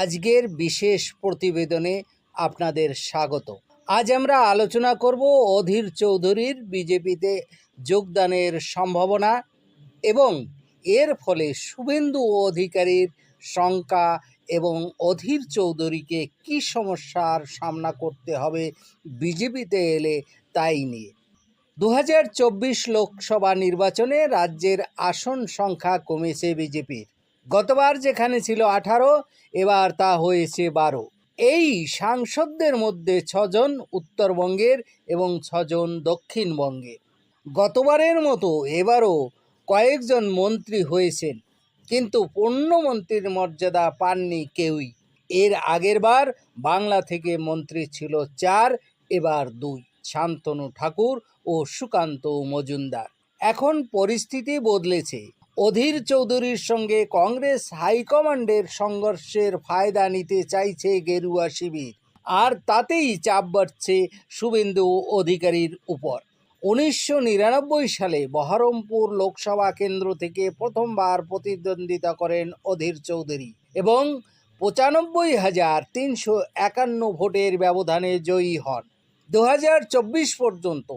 আজকের বিশেষ প্রতিবেদনে আপনাদের স্বাগত। আজ আমরা আলোচনা করব অধীর চৌধুরীর বিজেপিতে যোগদানের সম্ভাবনা এবং এর ফলে শুভেন্দু অধিকারীর শঙ্কা এবং অধীর চৌধুরীকে কী সমস্যার সামনা করতে হবে বিজেপিতে এলে তাই নিয়ে। দু হাজার চব্বিশ লোকসভা নির্বাচনে রাজ্যের আসন সংখ্যা কমেছে বিজেপির। গতবার যেখানে ছিল আঠারো, এবার তা হয়েছে বারো। এই সাংসদদের মধ্যে ছজন উত্তরবঙ্গের এবং ছজন দক্ষিণবঙ্গের। গতবারের মতো এবারও কয়েকজন মন্ত্রী হয়েছেন, কিন্তু পূর্ণমন্ত্রীর মর্যাদা পাননি কেউই। এর আগের বার বাংলা থেকে মন্ত্রী ছিল চার, এবার দুই। শান্তনু ঠাকুর ও সুকান্ত মজুমদার। এখন পরিস্থিতি বদলেছে। অধীর চৌধুরীর সঙ্গে কংগ্রেস হাইকমান্ডের সংঘর্ষের ফায়দা নিতে চাইছে গেরুয়া শিবির। আর তাতেই চাপ বাড়ছে শুভেন্দু অধিকারীর উপর। উনিশশো নিরানব্বই সালে বহরমপুর লোকসভা কেন্দ্র থেকে প্রথমবার প্রতিদ্বন্দ্বিতা করেন অধীর চৌধুরী এবং পঁচানব্বই হাজার তিনশো একান্ন ভোটের ব্যবধানে জয়ী হন। দু হাজার চব্বিশ পর্যন্ত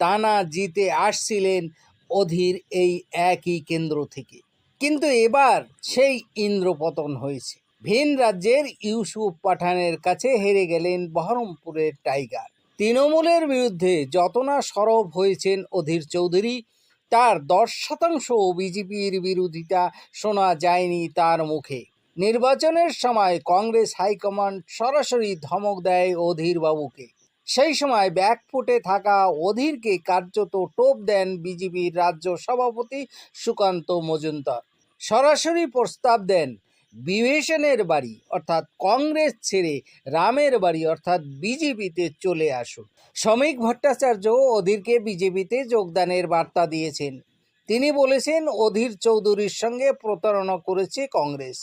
টানা জিতে আসছিলেন অধীর এই একই কেন্দ্র থেকে। কিন্তু এবার সেই ইন্দ্রপতন হয়েছে। ভিন রাজ্যের ইউসুফ পাঠানের কাছে হেরে গেলেন বহরমপুরের টাইগার। তৃণমূলের বিরুদ্ধে যত না সরব হয়েছেন অধীর চৌধুরী, তার দশ শতাংশ বিজেপির বিরোধিতা শোনা যায়নি তার মুখে। নির্বাচনের সময় কংগ্রেস হাইকমান্ড সরাসরি ধমক দেয় অধীর বাবুকে সেই সময় ব্যাকফুটে থাকা অধীরকে কার্যত টোপ দেন বিজেপির রাজ্য সভাপতি সুকান্ত মজুমদার। সরাসরি প্রস্তাব দেন, বিভীষণের বাড়ি, অর্থাৎ কংগ্রেস ছেড়ে রামের বাড়ি, অর্থাৎ বিজেপিতে চলে আসুন। শ্রমিক ভট্টাচার্য অধীরকে বিজেপিতে যোগদানের বার্তা দিয়েছেন। তিনি বলেছেন, অধীর চৌধুরীর সঙ্গে প্রতারণা করেছে কংগ্রেস।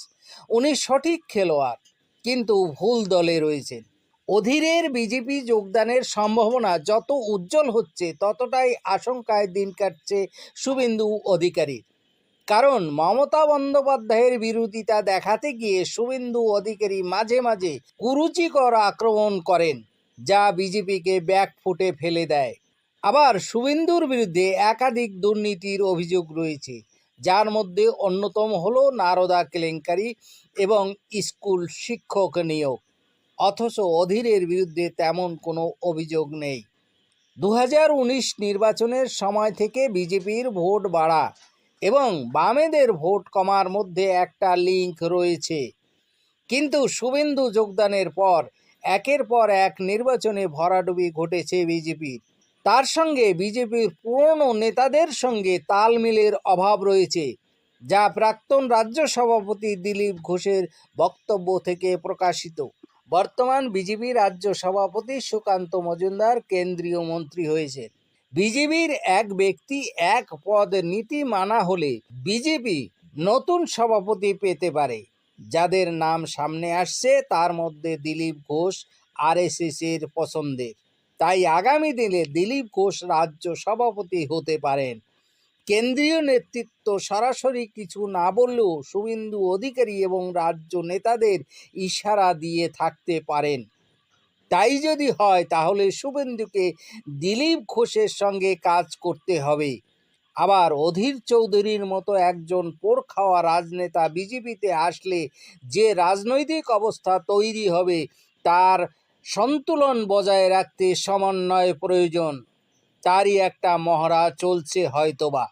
উনি সঠিক খেলোয়াড়, কিন্তু ভুল দলে রয়েছেন। অধীরের বিজেপি যোগদানের সম্ভাবনা যত উজ্জ্বল হচ্ছে, ততটাই আশঙ্কায় দিন কাটছে শুভেন্দু অধিকারীর কারণ মমতা বন্দ্যোপাধ্যায়ের বিরোধিতা দেখাতে গিয়ে শুভেন্দু অধিকারী মাঝে মাঝে কুরুচিকর আক্রমণ করেন, যা বিজেপিকে ব্যাকফুটে ফেলে দেয়। আবার শুভেন্দুর বিরুদ্ধে একাধিক দুর্নীতির অভিযোগ রয়েছে, যার মধ্যে অন্যতম হলো নারদা কেলেঙ্কারি এবং স্কুল শিক্ষক নিয়োগ। অথচ অধীরের বিরুদ্ধে তেমন কোনো অভিযোগ নেই। দু হাজার উনিশ নির্বাচনের সময় থেকে বিজেপির ভোট বাড়া এবং বামেদের ভোট কমার মধ্যে একটা লিঙ্ক রয়েছে। কিন্তু শুভেন্দু যোগদানের পর একের পর এক নির্বাচনে ভরাডুবি ঘটেছে বিজেপির। তার সঙ্গে বিজেপির পুরনো নেতাদের সঙ্গে তালমিলের অভাব রয়েছে, যা প্রাক্তন রাজ্য সভাপতি দিলীপ ঘোষের বক্তব্য থেকে প্রকাশিত। বর্তমান বিজেপি রাজ্য সভাপতি সুকান্ত মজুমদার কেন্দ্রীয় মন্ত্রী হয়েছেন। বিজেপির এক ব্যক্তি এক পদ নীতি মানা হলে বিজেপি নতুন সভাপতি পেতে পারে। যাদের নাম সামনে আসছে, তার মধ্যে দিলীপ ঘোষ আরএসএস এর পছন্দের। তাই আগামী দিনে দিলীপ ঘোষ রাজ্য সভাপতি হতে পারেন। কেন্দ্রীয় নেতৃত্ব সরাসরি কিছু না বললেও শুভেন্দু অধিকারী এবং রাজ্য নেতাদের ইশারা দিয়ে থাকতে পারেন। তাই যদি হয়, তাহলে শুভেন্দুকে দিলীপ ঘোষের সঙ্গে কাজ করতে হবে। আবার অধীর চৌধুরীর মতো একজন পোড় খাওয়া রাজনেতা বিজেপিতে আসলে যে রাজনৈতিক অবস্থা তৈরি হবে, তার সন্তুলন বজায় রাখতে সমন্বয় প্রয়োজন। তারই একটা মহড়া চলছে হয়তোবা।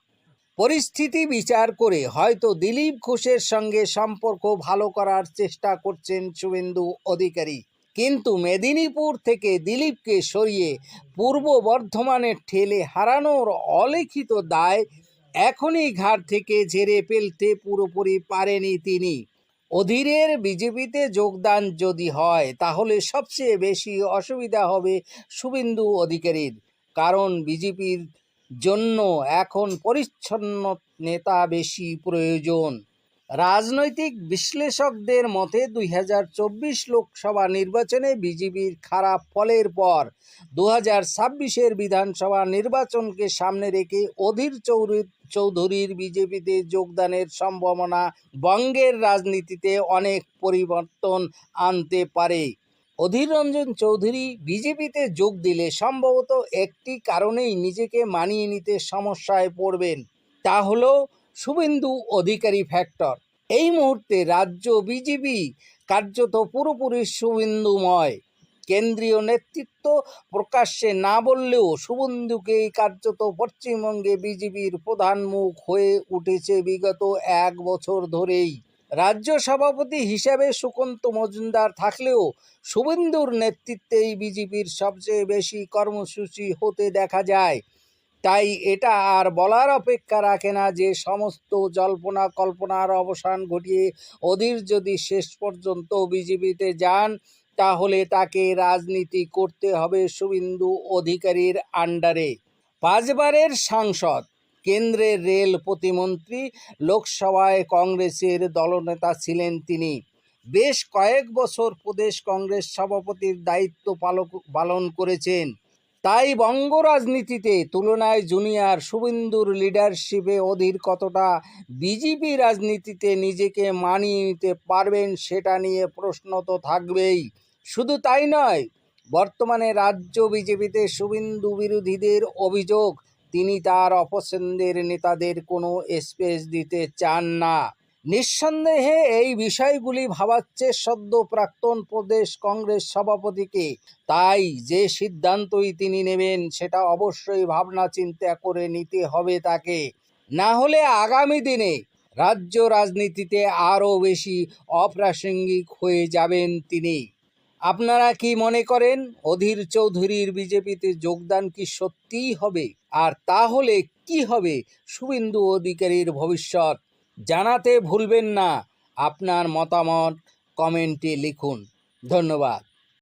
পরিস্থিতি বিচার করে হয়তো দিলীপ ঘোষের সঙ্গে সম্পর্ক ভালো করার চেষ্টা করছেন শুভেন্দু অধিকারী। কিন্তু মেদিনীপুর থেকে দিলীপকে সরিয়ে পূর্ব বর্ধমানের ঠেলে হারানোর অলিখিত দায় এখনই ঘাট থেকে ঝেড়ে ফেলতে পুরোপুরি পারেনি তিনি। অধীরের বিজেপিতে যোগদান যদি হয়, তাহলে সবচেয়ে বেশি অসুবিধা হবে শুভেন্দু অধিকারীর। কারণ বিজেপির জন্য এখন পরিচ্ছন্ন নেতা বেশি প্রয়োজন। রাজনৈতিক বিশ্লেষকদের মতে দুই হাজার চব্বিশ লোকসভা নির্বাচনে বিজেপির খারাপ ফলের পর দু হাজার বিধানসভা নির্বাচনকে সামনে রেখে অধীর চৌধুরী চৌধুরীর বিজেপিতে যোগদানের সম্ভাবনা বঙ্গের রাজনীতিতে অনেক পরিবর্তন আনতে পারে। অধীর রঞ্জন চৌধুরী বিজেপিতে যোগ দিলে সম্ভবত একটি কারণেই নিজেকে মানিয়ে নিতে সমস্যায় পড়বেন। তা হলো শুভেন্দু অধিকারী ফ্যাক্টর এই মুহূর্তে রাজ্য বিজেপি কার্যত পুরোপুরি শুভেন্দুময়। কেন্দ্রীয় নেতৃত্ব প্রকাশ্যে না বললেও শুভেন্দুকেই কার্যত পশ্চিমবঙ্গে বিজেপির প্রধান মুখ হয়ে উঠেছে বিগত এক বছর ধরেই। রাজ্য সভাপতি হিসেবে সুকন্ত মজুমদার থাকলেও শুভেন্দুর নেতৃত্বেই বিজেপির সবচেয়ে বেশি কর্মসূচি হতে দেখা যায়। তাই এটা আর বলার অপেক্ষা রাখে না যে সমস্ত জল্পনা কল্পনার অবসান ঘটিয়ে অধীর যদি শেষ পর্যন্ত বিজেপিতে যান, তাহলে তাকে রাজনীতি করতে হবে শুভেন্দু অধিকারীর আন্ডারে। পাঁচবারের সাংসদ। কেন্দ্রের রেল প্রতিমন্ত্রী, লোকসভায় কংগ্রেসের দলনেতা ছিলেন তিনি। বেশ কয়েক বছর প্রদেশ কংগ্রেস সভাপতির দায়িত্ব পালক, পালন করেছেন। তাই বঙ্গ রাজনীতিতে তুলনায় জুনিয়র শুভেন্দুর লিডারশিপে অধীর কতটা বিজেপি রাজনীতিতে নিজেকে মানিয়ে নিতে পারবেন সেটা নিয়ে প্রশ্ন তো থাকবেই। শুধু তাই নয়, বর্তমানে রাজ্য বিজেপিতে শুভেন্দু বিরোধীদের অভিযোগ তিনি তার অপছন্দের নেতাদের কোনো স্পেস দিতে চান না। নিঃসন্দেহে এই বিষয়গুলি ভাবাচ্ছে সদ্য প্রাক্তন প্রদেশ কংগ্রেস সভাপতিকে। তাই যে সিদ্ধান্তই তিনি নেবেন, সেটা অবশ্যই ভাবনা চিন্তা করে নিতে হবে তাকে। না হলে আগামী দিনে রাজ্য রাজনীতিতে আরও বেশি অপ্রাসঙ্গিক হয়ে যাবেন তিনি। আপনারা কি মনে করেন অধীর চৌধুরীর বিজেপিতে যোগদান কি সত্যিই হবে? আর তাহলে কি হবে শুভেন্দু অধিকারীর ভবিষ্যৎ? জানাতে ভুলবেন না। আপনার মতামত কমেন্টে লিখুন। ধন্যবাদ।